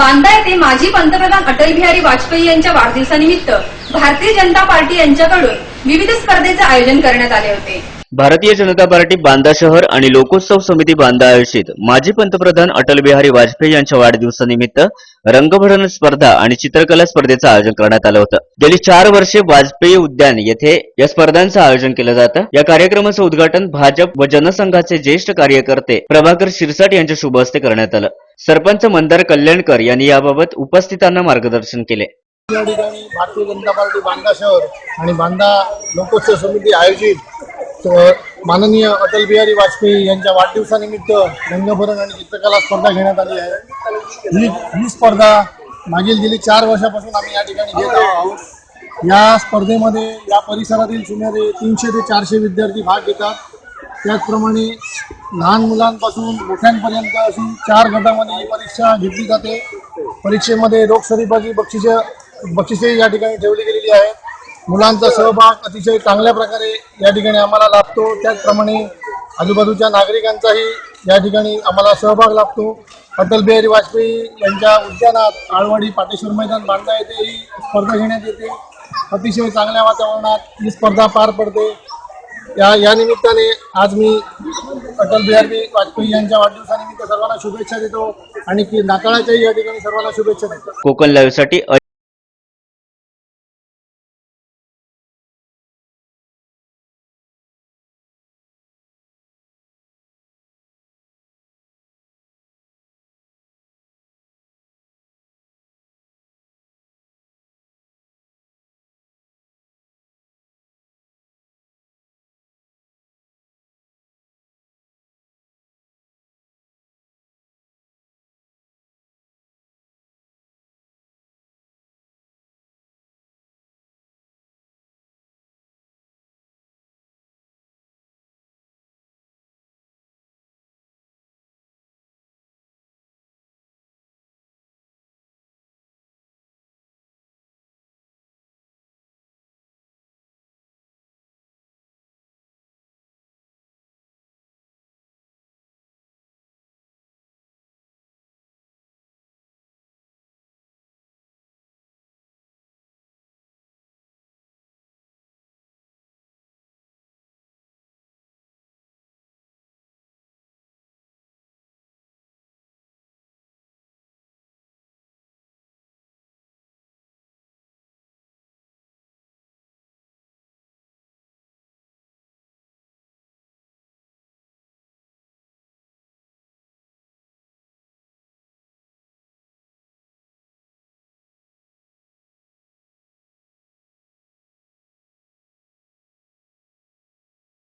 बांदा येथे माजी पंतप्रधान अटल बिहारी वाजपेयी यांच्या वाढदिवसानिमित्त भारतीय जनता पार्टी यांच्याकडून विविध स्पर्धेचे आयोजन करण्यात आले होते. भारतीय जनता पार्टी बांदा शहर आणि लोकोत्सव समिती बांदा आयोजित. माजी पंतप्रधान अटल बिहारी वाजपेयी यांच्या वाढदिवसानिमित्त रंगभरण स्पर्धा आणि चित्रकला स्पर्धेचं आयोजन करण्यात आलं होतं. गेली चार वर्षे वाजपेयी उद्यान येथे या स्पर्धांचं आयोजन केलं जातं. या कार्यक्रमाचं उद्घाटन भाजप व जनसंघाचे ज्येष्ठ कार्यकर्ते प्रभाकर शिरसाट यांच्या शुभ हस्ते करण्यात आलं. सरपंच मंदार कल्याणकर यांनी याबाबत उपस्थितांना मार्गदर्शन केले. या ठिकाणी भारतीय जनता पार्टी बांदा शहर आणि बांदा लोकोत्सव समिती आयोजित माननीय अटल बिहारी वाजपेयी यांच्या वाढदिवसानिमित्त रंगभरण आणि चित्रकला स्पर्धा घेण्यात आली आहे. ही ही स्पर्धा मागील गेली चार वर्षापासून आम्ही या ठिकाणी घेत आहोत. या स्पर्धेमध्ये या परिसरातील सुमारे तीनशे ते चारशे विद्यार्थी भाग घेतात. त्याचप्रमाणे लहान मुलांपासून मोठ्यांपर्यंत अशी चार गटामध्ये ही परीक्षा घेतली जाते. परीक्षेमध्ये रोखसरीबाजी बक्षिसे बक्षिसे या ठिकाणी ठेवली गेलेली आहेत. मुलांचा सहभाग अतिशय चांगल्या प्रकारे या ठिकाणी आम्हाला लाभतो. त्याचप्रमाणे आजूबाजूच्या नागरिकांचाही या ठिकाणी आम्हाला सहभाग लाभतो. अटल बिहारी वाजपेयी यांच्या उद्यानात आळवाडी पाटेश्वर मैदान बांधता येते ही स्पर्धा घेण्यात येते. अतिशय चांगल्या वातावरणात ही स्पर्धा पार पडते. या या निमित्ताने आज मी अटल बिहारी वाजपेयी यांच्या वाढदिवसानिमित्त सर्वांना शुभेच्छा देतो आणि की नाताळाच्याही या ठिकाणी सर्वांना शुभेच्छा देतो. कोकण लाईव्हसाठी